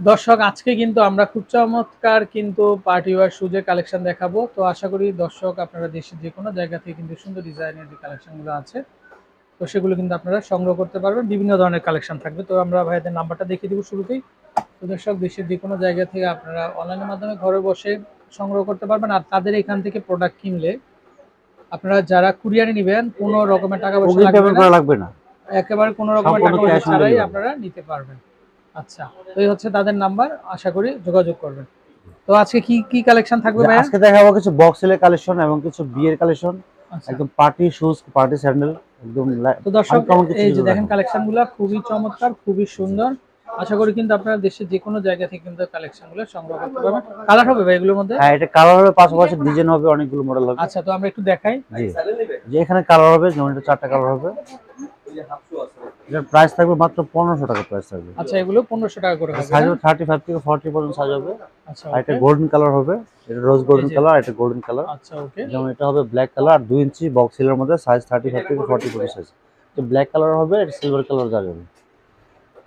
দর্শক আজকে কিন্তু আমরা খুব চমৎকার কিন্তু পার্টি ওয়ার শুজের কালেকশন দেখাবো। তো আশা করি দর্শক আপনারা দেশের যে কোনো জায়গা থেকে কিন্তু সুন্দর ডিজাইনের যে কালেকশনগুলো আছে তো সেগুলো কিন্তু আপনারা সংগ্রহ করতে পারবেন। বিভিন্ন ধরনের কালেকশন থাকবে। তো আমরা ভাইদের নাম্বারটা দেখিয়ে দেবো শুরুতেই। তো দর্শক দেশের যে কোনো জায়গা থেকে আপনারা অনলাইনের মাধ্যমে ঘরে বসে সংগ্রহ করতে পারবেন। আর তাদের এখান থেকে প্রোডাক্ট কিনলে আপনারা যারা কুরিয়ারে নেবেন কোনো রকমের টাকা পয়সা লাগবে না। একেবারে কোনো রকমের টাকা পয়সা ছাড়াই আপনারা নিতে পারবেন। আচ্ছা তো এই হচ্ছে তাদের নাম্বার আশা করি যোগাযোগ করবেন। তো আজকে কি কি কালেকশন থাকবে যে ভাইয়া? আজকে দেখাবো কিছু বক্সেলের কালেকশন এবং কিছু বিয়ের কালেকশন আচ্ছা। একদম পার্টি শুজ পার্টি স্যান্ডেল একদম তো দর্শক এই যে দেখেন দেখাবো। কালেকশনগুলো খুবই চমৎকার খুবই সুন্দর। আশা করি কিন্তু আপনারা দেশের যে কোনো জায়গা থেকে কিন্তু কালেকশনগুলো সংগ্রহ করতে পারবেন। কালার হবে ভাই এগুলোর মধ্যে? হ্যাঁ এটা কালার হবে পাশাপাশি ডিজাইন হবে অনেকগুলো মডেল হবে। আচ্ছা তো আমরা একটু দেখাই। জি। যে এখানে কালার হবে যেমন এটা চারটা কালার হবে। এটার প্রাইস থাকবে মাত্র পনেরোশো টাকা প্রাইস থাকবে। আচ্ছা এগুলো পনেরোশো টাকা করে হবে সাইজ না? হবে থার্টি ফাইভ থেকে ফর্টি পর্যন্ত সাইজ হবে। আচ্ছা আর এটা গোল্ডেন কালার হবে এটা রোজ গোল্ডেন কালার এটা গোল্ডেন কালার আচ্ছা ওকে যেমন এটা হবে ব্ল্যাক কালার আর দুই ইঞ্চি বক্স সিলের মধ্যে সাইজ থার্টি ফাইভ থেকে ফর্টি পর্যন্ত সাইজ তো ব্ল্যাক কালার হবে এটা সিলভার কালার যা যাবে।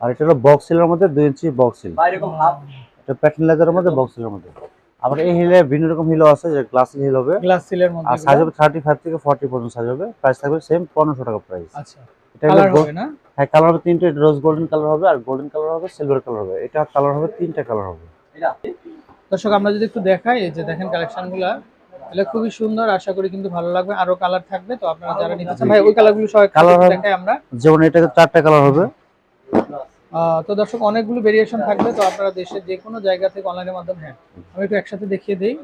আর এটা হলো বক্স সিলের মধ্যে দুই ইঞ্চি বক্স সিল এটা প্যাটার্ন লেদারের মধ্যে বক্স সিলের মধ্যে। আবার এই হিলে বিভিন্ন রকম হিলও আছে যে গ্লাসিক হিল হবে। গ্লাস সিলের মধ্যে আর সাইজ হবে থার্টি ফাইভ থেকে ফর্টি পর্যন্ত সাইজ হবে। প্রাইস থাকবে সেম পনেরোশো টাকা প্রাইস আচ্ছা। হলো কালার হবে না? হ্যাঁ কালার হবে তিনটে রোজ গোল্ডেন কালার হবে আর গোল্ডেন কালার হবে সিলভার কালার হবে। এটা কালার হবে তিনটা কালার হবে। দর্শক আমরা যদি একটু দেখাই এই যে দেখেন কালেকশনগুলা এগুলো খুবই সুন্দর আশা করি কিন্তু ভালো লাগবে আরও কালার থাকবে তো আপনারা যারা নিতে চান ভাই ওই কালারগুলো সবাই কালার দেখাই আমরা। যেমন এটাকে চারটা কালার হবে। তো দর্শক অনেকগুলো ভেরিয়েশন থাকবে তো আপনারা দেশের যে কোনো জায়গা থেকে অনলাইনের মাধ্যমে হ্যাঁ আমি একটু একসাথে দেখিয়ে দিই।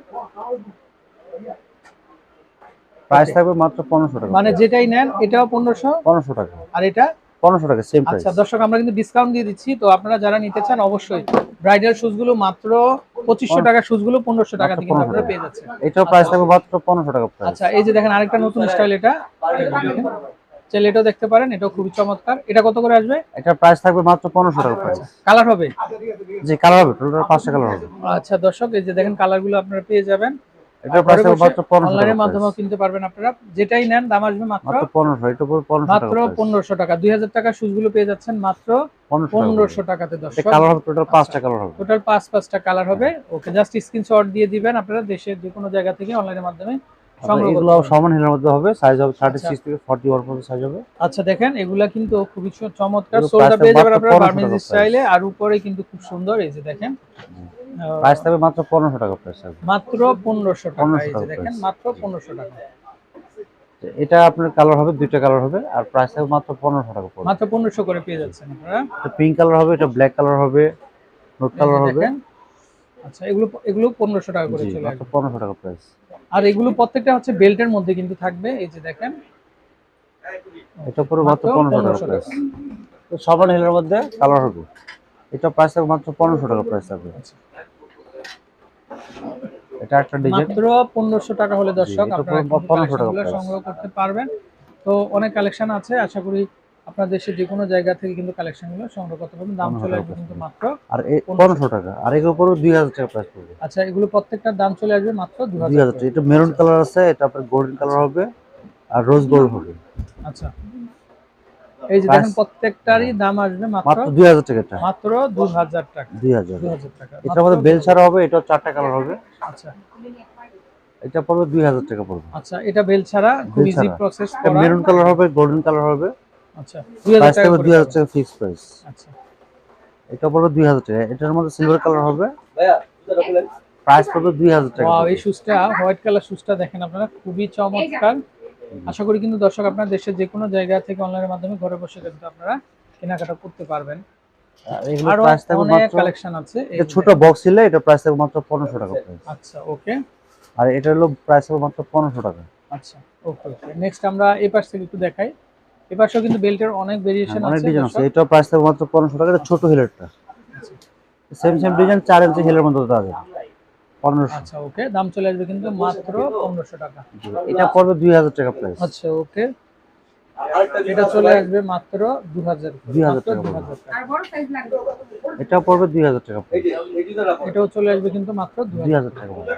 প্রাইস থাকবে মাত্র পনেরোশো টাকা। মানে যেটাই নেন এটাও পনেরোশো? পনেরোশো টাকা। আর এটা? পনেরোশো টাকা সেম প্রাইস আচ্ছা দর্শক আমরা কিন্তু ডিসকাউন্ট দিয়ে দিচ্ছি। তো আপনারা যারা নিতে চান অবশ্যই ব্রাইডাল শুজগুলো মাত্র পঁচিশশো টাকা শুজগুলো পনেরোশো টাকা মাত্র কিন্তু 1500 আপনারা পেয়ে যাচ্ছেন। এটাও প্রাইস থাকবে মাত্র পনেরোশো টাকা প্রাইস আচ্ছা এই যে দেখেন আরেকটা নতুন স্টাইল এটা। চাইলে এটাও দেখতে পারেন এটাও খুবই চমৎকার। এটা কত করে আসবে? এটার প্রাইস থাকবে মাত্র পনেরোশো টাকা প্রাইস কালার হবে? যে কালার হবে টোটাল পাঁচটা কালার হবে। আচ্ছা দর্শক এই যে দেখেন কালারগুলো আপনারা পেয়ে যাবেন। এটার প্রাইস মাত্র পনেরোশো অনলাইনের মাধ্যমেও কিনতে পারবেন আপনারা। যেটাই নেন দাম আসবে মাত্র মাত্র এটা পুরো টাকা মাত্র পনেরোশো টাকা। পেয়ে যাচ্ছেন মাত্র টাকাতে দর্শক। কালার হবে টোটাল পাঁচটা কালার হবে। টোটাল পাঁচ পাঁচটা কালার হবে। ওকে জাস্ট স্ক্রিনশট দিয়ে দিবেন আপনারা দেশের যে কোনো জায়গা থেকে অনলাইনের মাধ্যমে এগুলো সমান হিলের মধ্যে হবে সাইজ হবে থার্টি আচ্ছা। থেকে পর্যন্ত সাইজ হবে। আচ্ছা দেখেন এগুলা কিন্তু খুবই চমৎকার। সোলটা পেয়ে যাবেন আপনারা বার্মিজ স্টাইলে আর উপরে কিন্তু খুব সুন্দর এই যে দেখেন। প্রাইস থাকবে মাত্র পনেরোশো টাকা প্রাইস থাকবে। মাত্র পনেরোশো টাকা এই যে দেখেন মাত্র পনেরোশো টাকা। এটা আপনার কালার হবে দুইটা কালার হবে আর প্রাইস থাকবে মাত্র পনেরোশো টাকা পড়বে। মাত্র পনেরোশো করে পেয়ে যাচ্ছেন আপনারা। এটা পিঙ্ক কালার হবে এটা ব্ল্যাক কালার হবে নোট কালার হবে। আচ্ছা এগুলো এগুলো পনেরোশো টাকা করে চলে আসবে। পনেরোশো টাকা প্রাইস আর এগুলো প্রত্যেকটা হচ্ছে বেল্টের মধ্যে কিন্তু থাকবে এই যে দেখেন। এটা পুরো মাত্র মাত্র পনেরোশো 1500 টাকা। প্রাইস তো সবার হিলের মধ্যে কালার হবে। এটা প্রাইস থাকবে মাত্র পনেরোশো টাকা প্রাইস থাকবে। আচ্ছা। এটা একটা ডিজাইন। মাত্র পনেরোশো টাকা হলে দর্শক আপনারা 1500 টাকা সংগ্রহ করতে পারবেন। তো অনেক কালেকশন আছে আশা করি আপনার দেশে যে কোনো জায়গা থেকে কিন্তু কালেকশনগুলো সংগ্রহ করতে পারবেন। দাম চলে আসবে কিন্তু মাত্র আর এই পনেরোশো টাকা আর এর পুরো দুই হাজার টাকা প্রাইস পড়বে। আচ্ছা এগুলো প্রত্যেকটার দাম চলে আসবে মাত্র দু দুই হাজার টাকা। এটা মেরুন কালার আছে এটা আপনার গোল্ডেন কালার হবে আর রোজ গোল্ড হবে। আচ্ছা। এই যে দেখেন প্রত্যেকটারই দাম আসবে মাত্র মাত্র দুই হাজার টাকা মাত্র দু হাজার টাকা। দুই হাজার। দু হাজার টাকা। এটার মধ্যে বেল ছাড়া হবে এটাও চারটা কালার হবে। আচ্ছা। এটা পড়বে দুই হাজার টাকা পড়বে। আচ্ছা এটা বেল ছাড়া খুব ইজি প্রসেস করা। মেরুন কালার হবে গোল্ডেন কালার হবে। আচ্ছা দুই হাজার প্রাইস টাকা। টাকা ফিক্স প্রাইস আচ্ছা। এটা পড়বে দুই হাজার টাকা। এটার মধ্যে সিলভার কালার হবে। প্রাইস পড়বে দুই হাজার টাকা ওয়াও এই শুজটা হোয়াইট কালার শুজটা দেখেন আপনারা খুবই চমৎকার। আশা করি কিন্তু দর্শক আপনার দেশের যে কোনো জায়গা থেকে অনলাইনের মাধ্যমে ঘরে বসে কিন্তু আপনারা কেনাকাটা করতে পারবেন। এগুলো প্রাইস থাকবে মাত্র কালেকশন আছে। এটা ছোট বক্স ছিল এটা প্রাইস থাকবে মাত্র পনেরোশো টাকা আচ্ছা ওকে আর এটা হলো প্রাইস মাত্র পনেরোশো টাকা। আচ্ছা ওকে নেক্সট আমরা এই পাশ থেকে একটু দেখাই। এই পাশেও কিন্তু বেল্টের অনেক ভেরিয়েশন হ্যাঁ, অনেক ডিজাইন আছে। এটাও প্রাইস থাকবে মাত্র পনেরোশো টাকা এটা ছোট হিলেরটা সেম সেম ডিজাইন চার ইঞ্চি হিলের মধ্যে দেওয়া যাবে পনেরোশো। আচ্ছা ওকে। দাম চলে আসবে কিন্তু মাত্র পনেরোশো টাকা। এটা পড়বে দুই হাজার টাকা প্রাইস আচ্ছা ওকে। এটা চলে আসবে মাত্র দু হাজার 2000 টাকা দু পড়বে। হাজার টাকা। এটা পড়বে দুই হাজার টাকা price। এটাও চলে আসবে কিন্তু মাত্র দু দুই হাজার হাজার টাকা পড়বে।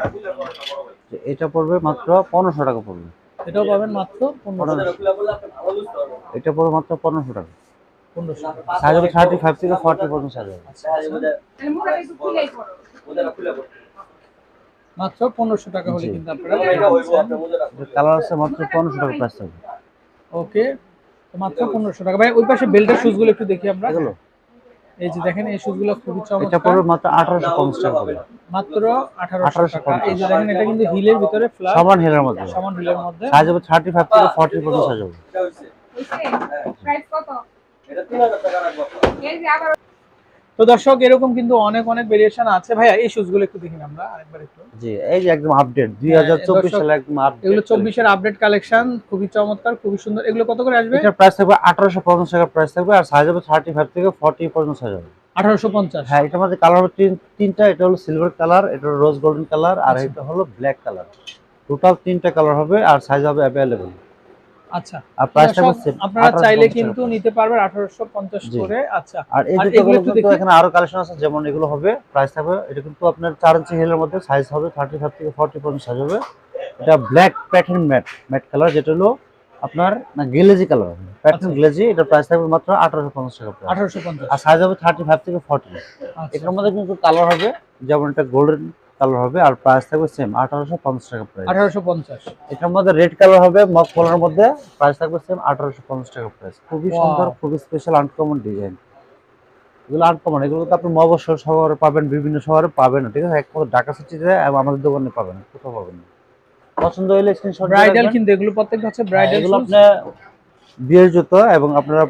এটা পড়বে মাত্র পনেরোশো টাকা পড়বে। এটাও পাবেন মাত্র পনেরো এটা পড়বে মাত্র পনেরোশো টাকা। সাইজ হবে থার্টি ফাইভ থেকে ফর্টি পর্যন্ত সাইজ হবে। আচ্ছা, মাত্র পনেরোশো টাকা হলে কিন্তু আপনারা কালার আছে মাত্র পনেরোশো টাকা প্রাইস থাকবে। ওকে তো মাত্র পনেরোশো টাকা। ভাই ওই পাশে বেল্টের শুজগুলো একটু দেখি আমরা। এগুলো? এই যে দেখেন এই শুজগুলো খুবই এটা চমৎকার পড়বে মাত্র আঠারোশো পঞ্চাশ টাকা পড়বে মাত্র আঠারোশো 1850 টাকা এই যে দেখেন এটা কিন্তু হিলের ভিতরে ফ্ল্যাট সমান হেলের মধ্যে। সমান হিলের মধ্যে। সাইজ হবে থার্টি ফাইভ থেকে ফর্টি পর্যন্ত সাইজ হবে। প্রাইস কত? এই যে আবার তো দর্শক এরকম কিন্তু অনেক অনেক ভেরিয়েশন আছে। ভাইয়া এই শুজগুলো একটু দেখি আমরা আরেকবার একটু। জি এই যে একদম আপডেট দর্শক, সালে একদম আপডেট এগুলো চব্বিশের আপডেট কালেকশন খুবই চমৎকার খুবই সুন্দর। এগুলো কত করে আসবে? প্রাইস থাকবে আঠারোশো পঞ্চাশ টাকা প্রাইস থাকবে আর সাইজ হবে থার্টি ফাইভ থেকে ফর্টি পর্যন্ত সাইজ হবে। আঠারোশো পঞ্চাশ? হ্যাঁ এটার মধ্যে কালার হবে তিন তিনটা এটা হলো সিলভার কালার এটা হলো রোজ গোল্ডেন কালার আর আচ্ছা। এটা হলো ব্ল্যাক কালার টোটাল তিনটা কালার হবে আর সাইজ হবে অ্যাভেলেবল আচ্ছা। আর প্রাইস থাকবে আপনারা চাইলে কিন্তু নিতে পারবেন আঠারোশো পঞ্চাশ জি। করে আচ্ছা। আর এই আর জুতোগুলো এগুলো একটু কিন্তু এখানে আরও কালেকশন আছে যেমন এগুলো হবে প্রাইস থাকবে এটা কিন্তু আপনার চার ইঞ্চি হিলের মধ্যে সাইজ হবে থার্টি ফাইভ থেকে ফর্টি পর্যন্ত সাইজ হবে। এটা black pattern matte matte colour যেটা হলো আপনার না গ্লেজি কালার প্যাটার্ন আচ্ছা। গ্লেজি এটা প্রাইস থাকবে মাত্র আঠারোশো পঞ্চাশ টাকা price। আঠারোশো পঞ্চাশ। আর সাইজ হবে থার্টি ফাইভ থেকে ফর্টি আচ্ছা। এটার মধ্যে কিন্তু কালার হবে যেমন এটা গোল্ডেন কালার হবে আর প্রাইস থাকবে সেম আঠারোশো পঞ্চাশ টাকা প্রাইস আঠারোশো পঞ্চাশ। এটার মধ্যে রেড কালার হবে মক কলার মধ্যে প্রাইস থাকবে সেম আঠারোশো পঞ্চাশ টাকা প্রাইস খুবই সুন্দর খুবই স্পেশাল আনকমন ডিজাইন এগুলো আনকমন এগুলো তো আপনি মবসর শহরে পাবেন বিভিন্ন শহরে পাবেন না ঠিক আছে? একমাত্র ঢাকা সিটিতে এবং আমাদের দোকানে পাবেন না, কোথাও পাবেন না। পছন্দ হলে স্ক্রিনশট ব্রাইডাল কিন্তু এগুলো প্রত্যেকটা হচ্ছে ব্রাইডাল এগুলো আপনি বিয়ের জুতো এবং আপনারা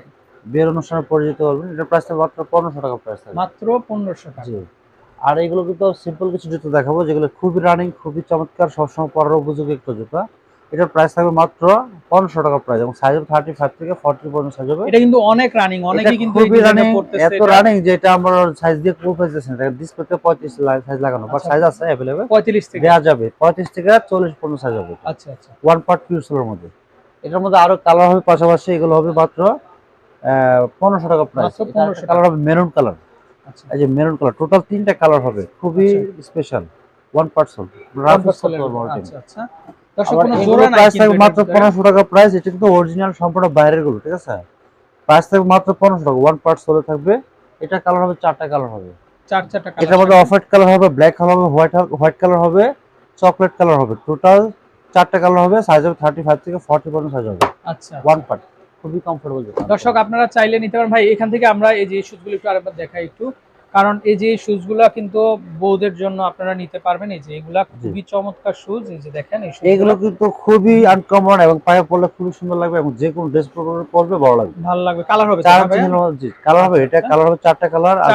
বিয়ের অনুষ্ঠানে পরে যেতে পারবেন এটার প্রাইস মাত্র পনেরোশো টাকা প্রাইস মাত্র পনেরোশো টাকা। আর এগুলো কিন্তু সিম্পল কিছু জুতো দেখাবো যেগুলো খুবই রানিং খুবই চমৎকার সবসময় পরার উপযোগী একটা জুতো। এটার প্রাইস থাকবে মাত্র পনেরোশো টাকা প্রাইস এবং সাইজ হবে থার্টি ফাইভ থেকে ফর্টি পর্যন্ত সাইজ হবে। এটা কিন্তু অনেক রানিং কিন্তু খুবই রানিং এত রানিং যে এটা আমরা সাইজ দিয়ে খুব পাইতেছি না। ডিসপ্লেতে পঁয়ত্রিশ সাইজ লাগানো বাট আচ্ছা। সাইজ আছে অ্যাভেলেবেল পঁয়ত্রিশ থেকে। দেওয়া যাবে। পঁয়ত্রিশ থেকে চল্লিশ পর্যন্ত সাইজ হবে আচ্ছা আচ্ছা। ওয়ান পার্ট পিউসেলের মধ্যে। এটার মধ্যে আরও কালার হবে পাশাপাশি এগুলো হবে মাত্র পনেরোশো টাকা প্রাইস মাত্র 1500 টাকা। কালার হবে মেরুন কালার এই যে মেরুন কালার টোটাল তিনটা কালার হবে খুবই স্পেশাল ওয়ান আচ্ছা আচ্ছা। কিন্তু মাত্র। পনেরোশো টাকা প্রাইস এটা কিন্তু অরিজিনাল সম্পূর্ণ বাইরেরগুলো ঠিক আছে? প্রাইস থাকবে মাত্র পনেরোশো টাকা ওয়ান পার্ট সোলে থাকবে এটা কালার হবে চারটা কালার হবে। চার চারটা এটার মধ্যে অফ হোয়াইট কালার হবে ব্ল্যাক কালার হবে হোয়াইট হোয়াইট কালার হবে চকলেট কালার হবে টোটাল চারটা কালার হবে সাইজ হবে থার্টি ফাইভ থেকে ফর্টি পর্যন্ত সাইজ হবে। আচ্ছা। ওয়ান পার্ট খুবই কমফোর্টেবল দর্শক আপনারা চাইলে নিতে পারেন। ভাই এখান থেকে আমরা এই যে শুজগুলো একটু আরেকবার দেখাই একটু। কারণ এই যে শুজগুলো কিন্তু বউদের জন্য আপনারা নিতে পারবেন। এই যে এগুলা খুবই চমৎকার শুজ এই যে দেখেন এগুলো কিন্তু খুবই আনকমন এবং পায়ে পরলে খুবই সুন্দর লাগবে এবং যে কোনো ড্রেস পরবে ভালো লাগবে। ভালো লাগবে। কালার হবে চার না কালার হবে। এটা কালার হবে চারটা কালার আর।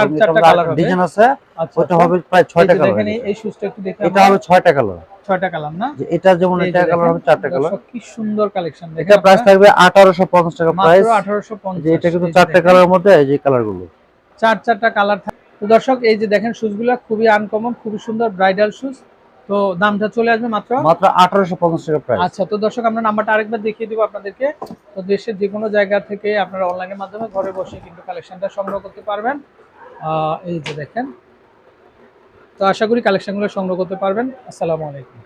ডিজাইন আছে। আচ্ছা ওটা আচ্ছা। হবে প্রায় ছয়টা কালার দেখেন এই- শুজটা একটু দেখে এটা হবে ছয়টা কালার ছয়টা কালার না? এটা যেমন এটা কালার হবে চারটা কালার কি সুন্দর কালেকশন দেখেন এটা প্রাইস থাকবে আঠারোশো পঞ্চাশ টাকা প্রাইস মাত্র আঠারোশো যে এটা কিন্তু চারটা কালারের মধ্যে এই যে কালারগুলো চার চারটা কালার তো দর্শক এই যে দেখেন শুজগুলো খুবই আনকমন খুবই সুন্দর ব্রাইডাল শুজ তো দামটা চলে আসবে মাত্র? মাত্র আঠারোশো পঞ্চাশ টাকা প্রাইস আচ্ছা তো দর্শক আমরা নাম্বারটা আরেকবার দেখিয়ে দিব আপনাদেরকে। তো দেশের যে কোনো জায়গা থেকে আপনারা অনলাইনের মাধ্যমে ঘরে বসে কিন্তু কালেকশনটা সংগ্রহ করতে পারবেন। আহ, এই যে দেখেন তো আশা করি কালেকশনগুলো সংগ্রহ করতে পারবেন। আসসালামু আলাইকুম।